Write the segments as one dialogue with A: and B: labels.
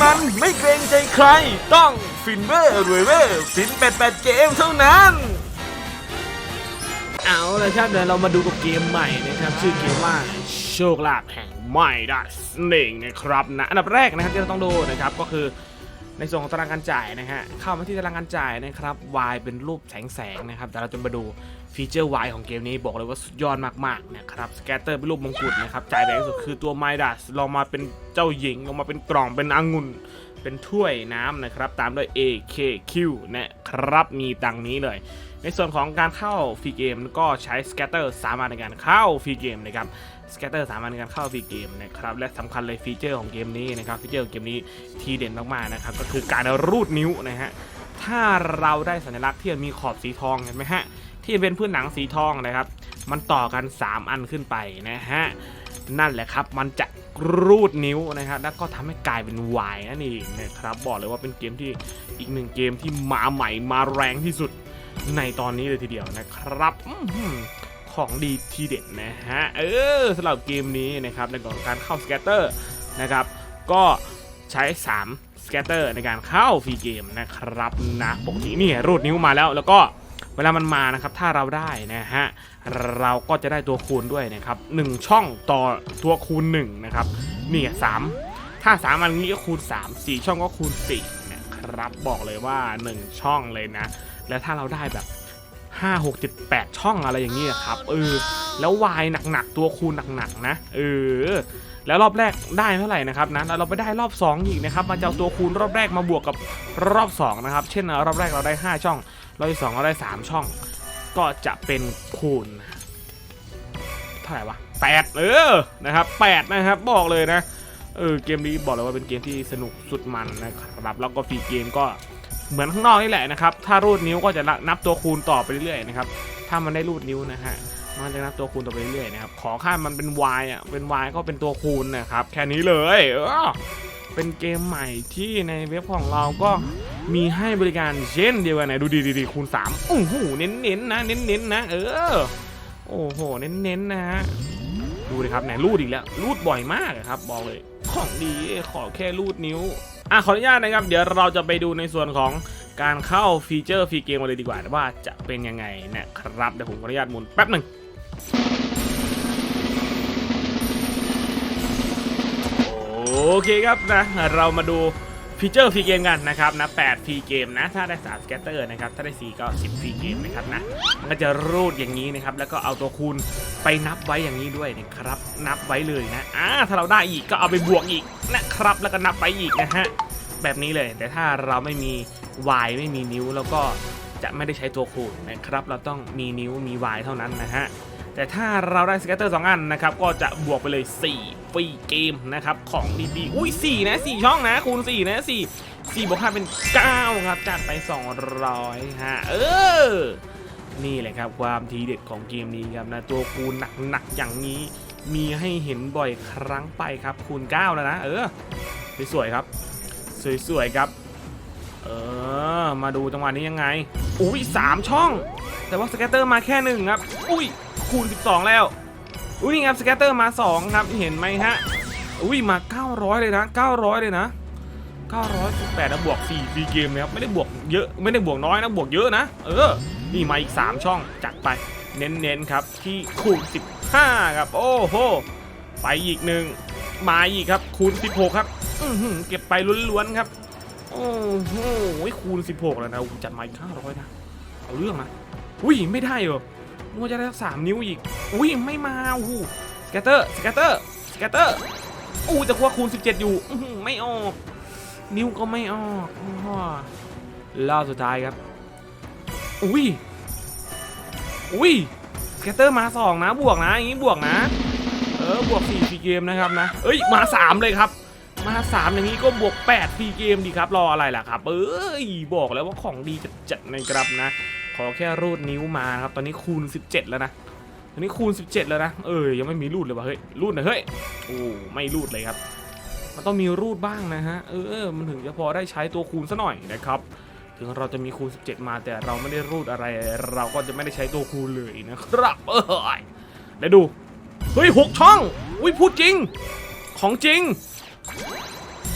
A: มันไม่เกรงใจใคร ต้องฟินเวอร์รวยเวอร์ฟินแปดแปดเกมเท่านั้น เอาละครับเดี๋ยวเรามาดูกับเกมใหม่นะครับชื่อเกมว่าโชคลาภแห่งไม่ได้เองนะครับนะอันดับแรกนะครับที่เราต้องดูนะครับก็คือ ในส่วนของตารางการจ่ายนะฮะเข้ามาที่ตารางการจ่ายนะครับ Y เป็นรูปแสงแสงนะครับแต่เราจะมาดูฟีเจอร์ Y ของเกมนี้บอกเลยว่าสุดยอดมากๆนะครับสแกตเตอร์เป็นรูปมงกุฎนะครับจ่ายแรงสุดคือตัวไมดัสลงมาเป็นเจ้าหญิงลงมาเป็นกล่องเป็นองุ่น เป็นถ้วยน้ำนะครับ ตามด้วย AKQ นะครับ มีดังนี้เลย ในส่วนของการเข้าฟรีเกมก็ใช้สแกตเตอร์สามารถในการเข้าฟรีเกมนะครับสแกตเตอร์สามารถในการเข้าฟรีเกมนะครับ และสำคัญเลยฟีเจอร์ของเกมนี้นะครับ ฟีเจอร์ของเกมนี้ทีเด่นมากๆนะครับ ก็คือการรูดนิ้วนะฮะ ถ้าเราได้สัญลักษณ์ที่มีขอบสีทองเห็นไหมฮะ ที่เป็นพื้นหนังสีทองนะครับ มันต่อกัน 3 อันขึ้นไปนะฮะ นั่นแหละครับ มันจะรูดนิ้วนะครับ แล้วก็ทำให้กลายเป็นวายนั่นเองนะครับ บอกเลยว่าเป็นเกมที่อีกหนึ่งเกมที่มาใหม่มาแรงที่สุดในตอนนี้เลยทีเดียวนะครับของดีทีเด็ดนะฮะ เออสำหรับเกมนี้นะครับในของการเข้าสแกตเตอร์นะครับ ก็ใช้ 3 สแกตเตอร์ในการเข้าฟรีเกมนะครับนะปกตินี่รูดนิ้วมาแล้วแล้วก็ วลามันมานะครับถ้าเราได้นะฮะเราก็จะได้ตัวคูณด้วยนะครับ1ช่องต่อตัวคูณ1นะครับนี่สามถ้า3อันนี้ก็คูณ 3 4 ช่องก็คูณ4นะครับบอกเลยว่า 1 ช่องเลยนะ แล้วถ้าเราได้แบบ 5 6 7 8 ช่องอะไรอย่างนี้ครับเออ แล้ววายหนักๆตัวคูณหนักๆนะเออแล้วรอบแรกได้เท่าไหร่นะครับนะแล้วเราไปได้รอบ 2 อีกนะครับมาจะเอาตัวคูณรอบแรกมาบวกกับรอบ2นะครับเช่นรอบแรกเราได้ 5 ช่องรอบที่สองเราได้ 3 ช่อง ก็จะเป็นคูณเท่าไหร่วะแปดเออนะครับแปดนะครับบอกเลยนะเออเกมนี้บอกเลยว่าเป็นเกมที่สนุกสุดมันนะครับแล้วก็ฟรีเกมก็เหมือนข้างนอกนี่แหละนะครับ ถ้ารูดนิ้วก็จะนับตัวคูณต่อไปเรื่อยๆนะครับ ถ้ามันได้รูดนิ้วนะฮะ มันจะนับตัวคูณต่อไปเรื่อยๆนะครับ ขอค่ามันเป็น y อะ เป็น y ก็เป็นตัวคูณนะครับ แค่นี้เลยเออเป็นเกมใหม่ที่ในเว็บของเราก็มีให้บริการเช่นเดียวกันนะดูดีๆคูณ3โอ้โหเน้นๆนะเน้นๆนะเออโอ้โหเน้นๆนะฮะดูดิครับไหนรูดอีกแล้วรูดบ่อยมากครับบอกเลยของดีขอแค่รูดนิ้วอะขออนุญาตนะครับ เดี๋ยวเราจะไปดูในส่วนของการเข้าฟีเจอร์ฟรีเกมกันเลยดีกว่าว่าจะเป็นยังไงนะครับเดี๋ยวผมขออนุญาตหมุนแป๊บหนึ่ง เคครับนะเรามาดูฟีเจอร์ฟรีเกมกันนะครับนะ8ฟรีเกมนะ ถ้าได้3สแกตเตอร์นะครับถ้าได้ 4 ก็ 10ฟรีเกมนะครับนะมันก็จะรูดอย่างนี้นะครับ แล้วก็เอาตัวคูณไปนับไว้อย่างนี้ด้วยนะครับ นับไว้เลยนะอ่าถ้าเราได้อีกก็เอาไปบวกอีกนะครับ แล้วก็นับไปอีกนะฮะแบบนี้เลย แต่ถ้าเราไม่มี y ไม่มีนิ้ว แล้วก็จะไม่ได้ใช้ตัวคูณนะครับ เราต้องมีนิ้วมี y เท่านั้นนะฮะแต่ถ้าเราได้สเกตเตอร์สองอันนะครับก็จะบวกไปเลย 4 ฟรีเกมนะครับของดีๆอุ้ย4นะ4ช่องนะคูณ4นะ4 4บวก5เป็น 9 ครับ จัดไป 200ฮะเออ นี่แหละครับความทีเด็ดของเกมนี้ครับนะ ตัวคูณหนักๆอย่างนี้มีให้เห็นบ่อยครั้งไปครับ คูณ 9 แล้วนะ เออ สวยๆครับ สวยๆครับ เออ มาดูจังหวะนี้ยังไง อุ้ย3ช่อง แต่ว่าสเกตเตอร์มาแค่หนึ่งครับ อุ้ยคูณ 12 แล้ว อุ้ยนี่ครับสแกตเตอร์มา2ครับเห็นไหมฮะอุ้ยมา 900 เลยนะ 900 เลยนะ 918นะบวก4ฟรีเกมนะครับไม่ได้บวกเยอะไม่ได้บวกน้อยนะบวกเยอะนะเออนี่มาอีก 3 ช่องจัดไปเน้นๆครับที่คูณ 15 ครับ โอ้โหไปอีกหนึ่งมาอีกครับ คูณ 16 ครับอือหือเก็บไปล้วนๆครับ โอ้โหคูณ 16 แล้วนะจัดมาอีก500นะเอาเรื่องนะอุ้ยไม่ได้เหรอ นึกว่าจะได้สักสามนิ้วอีก อุ้ยไม่มาโอ้สแกตเตอร์สแกตเตอร์สแกตเตอร์อู้แต่ว่าคูณ 17 อยู่อื้อหือไม่ออก นิ้วก็ไม่ออกอ้อรอบสุดท้ายครับ อุ้ยอุ้ยสแกตเตอร์มาสองนะ บวกนะ อย่างนี้บวกนะ เออ บวก4ฟรีเกมนะครับนะ เอ้ย มา 3 เลยครับ มา 3 อย่างนี้ก็บวก8ฟรีเกมดีครับ รออะไรล่ะครับ เอ้ย บอกแล้วว่าของดีจัดๆนะครับนะ อแค่รูดนิ้วมาครับ ตอนนี้คูณ 17 แล้วนะ ตอนนี้คูณ 17 แล้วนะ เออ ยังไม่มีรูดเลยว่ะ เฮ้ย รูดหน่อยเฮ้ย โอ้ ไม่รูดเลยครับ มันต้องมีรูดบ้างนะฮะ เออ มันถึงจะพอได้ใช้ตัวคูณซะหน่อยนะครับ ถึงเราจะมีคูณ 17 มาแต่เราไม่ได้รูดอะไร เราก็จะไม่ได้ใช้ตัวคูณเลยนะครับ เออเดี๋ยวดู เฮ้ยหกช่อง อุ้ยพูดจริง ของจริง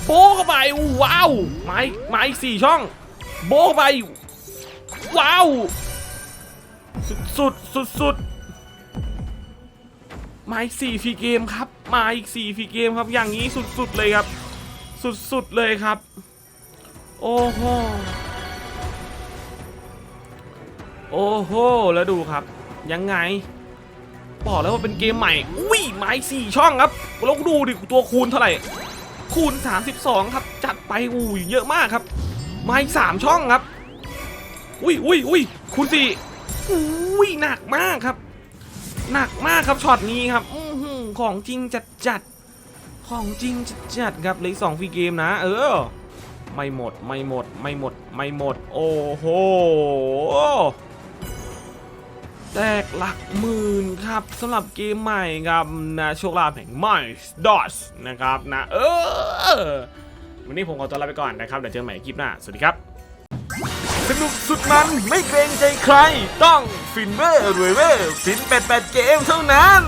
A: โบเข้าไปว้าวไม้ไม้สี่ช่อง โบเข้าไป ว้าว สุดสุดสุดสุดมาอีกสี่ฟรีเกมครับ มาอีกสี่ฟรีเกมครับ อย่างนี้สุดสุดเลยครับ สุดสุดเลยครับ โอ้โห โอ้โห แล้วดูครับ ยังไง บอกแล้วว่าเป็นเกมใหม่ อุ้ยไม้สี่ช่องครับแล้วดูดิตัวคูณเท่าไหร่ คูณ 32 ครับ จัดไปอุ้ยเยอะมากครับ ไม้สามช่องครับ อุ้ยอุ้ยอุ้ยคูณสี่อุ้ยหนักมากครับ หนักมากครับช็อตนี้ครับอือหือของจริงจัดจัดของจริงจัดจัดครับเลยสองฟรีเกมนะ เออ ไม่หมดไม่หมดไม่หมดไม่หมด โอ้โหแตกหลักหมื่นครับสำหรับเกมใหม่ครับนะโชคลาภแห่งไมส์ดอสนะครับนะเออวันนี้ผมขอตัวลาไปก่อนนะครับเดี๋ยวเจอใหม่คลิปหน้า สวัสดีครับ สนุกสุดมันไม่เกรงใจใคร ต้องฟินเวอร์รวยเวอร์ฟินแปดแปดเกมเท่านั้น